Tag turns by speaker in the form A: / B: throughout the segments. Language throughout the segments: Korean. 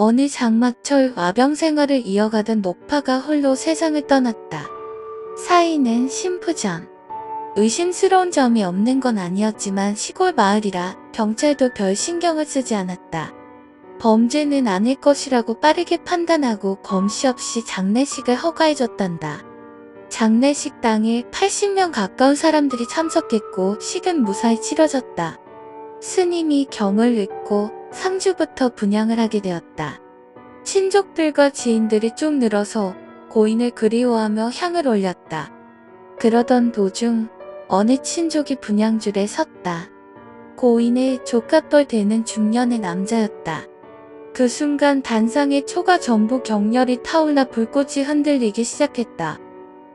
A: 어느 장마철 와병 생활을 이어가던 노파가 홀로 세상을 떠났다. 사이는 신부전. 의심스러운 점이 없는 건 아니었지만 시골 마을이라 경찰도 별 신경을 쓰지 않았다. 범죄는 아닐 것이라고 빠르게 판단하고 검시 없이 장례식을 허가해줬단다. 장례식 당일 80명 가까운 사람들이 참석했고 식은 무사히 치러졌다. 스님이 경을 읽고 상주부터 분양을 하게 되었다. 친족들과 지인들이 쭉 늘어서 고인을 그리워하며 향을 올렸다. 그러던 도중 어느 친족이 분양줄에 섰다. 고인의 조카뻘 되는 중년의 남자였다. 그 순간 단상의 초가 전부 격렬히 타올라 불꽃이 흔들리기 시작했다.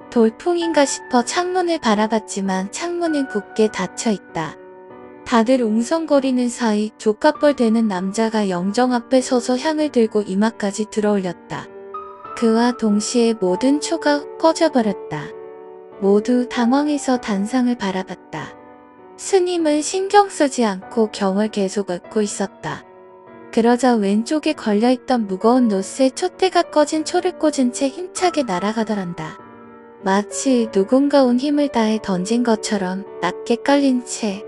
A: 돌풍인가 싶어 창문을 바라봤지만 창문은 굳게 닫혀 있다. 다들 웅성거리는 사이 조카뻘 되는 남자가 영정 앞에 서서 향을 들고 이마까지 들어올렸다. 그와 동시에 모든 초가 꺼져버렸다. 모두 당황해서 단상을 바라봤다. 스님은 신경 쓰지 않고 경을 계속 읊고 있었다. 그러자 왼쪽에 걸려있던 무거운 노스에 촛대가 꺼진 초를 꽂은 채 힘차게 날아가더란다. 마치 누군가 온 힘을 다해 던진 것처럼 낮게 깔린 채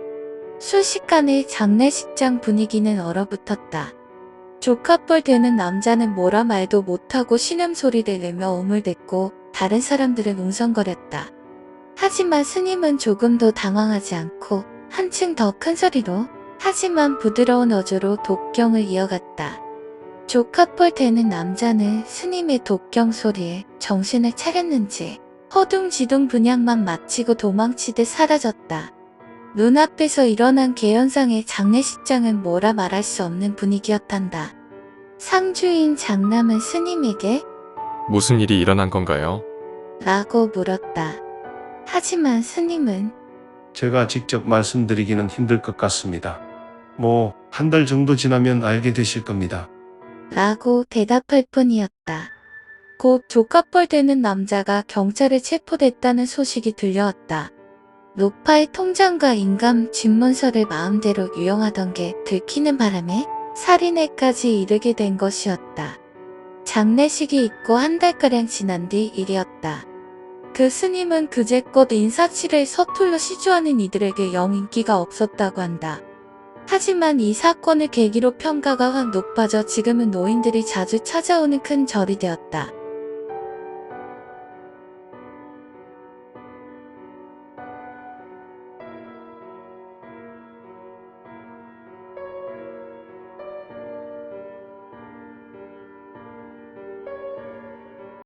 A: 순식간에 장례식장 분위기는 얼어붙었다. 조카뻘 되는 남자는 뭐라 말도 못하고 신음소리를 내며 우물댔고 다른 사람들은 웅성거렸다. 하지만 스님은 조금도 당황하지 않고 한층 더 큰 소리로 하지만 부드러운 어조로 독경을 이어갔다. 조카뻘 되는 남자는 스님의 독경 소리에 정신을 차렸는지 허둥지둥 분양만 마치고 도망치듯 사라졌다. 눈앞에서 일어난 개연상의 장례식장은 뭐라 말할 수 없는 분위기였단다. 상주인 장남은 스님에게
B: 무슨 일이 일어난 건가요?
A: 라고 물었다. 하지만 스님은
C: 제가 직접 말씀드리기는 힘들 것 같습니다. 뭐, 한 달 정도 지나면 알게 되실 겁니다.
A: 라고 대답할 뿐이었다. 곧 조카뻘 되는 남자가 경찰에 체포됐다는 소식이 들려왔다. 노파의 통장과 인감 집문서를 마음대로 유용하던 게 들키는 바람에 살인에까지 이르게 된 것이었다. 장례식이 있고 한 달가량 지난 뒤 일이었다. 그 스님은 그제껏 인사치레에 서툴러 시주하는 이들에게 영 인기가 없었다고 한다. 하지만 이 사건을 계기로 평가가 확 높아져 지금은 노인들이 자주 찾아오는 큰 절이 되었다.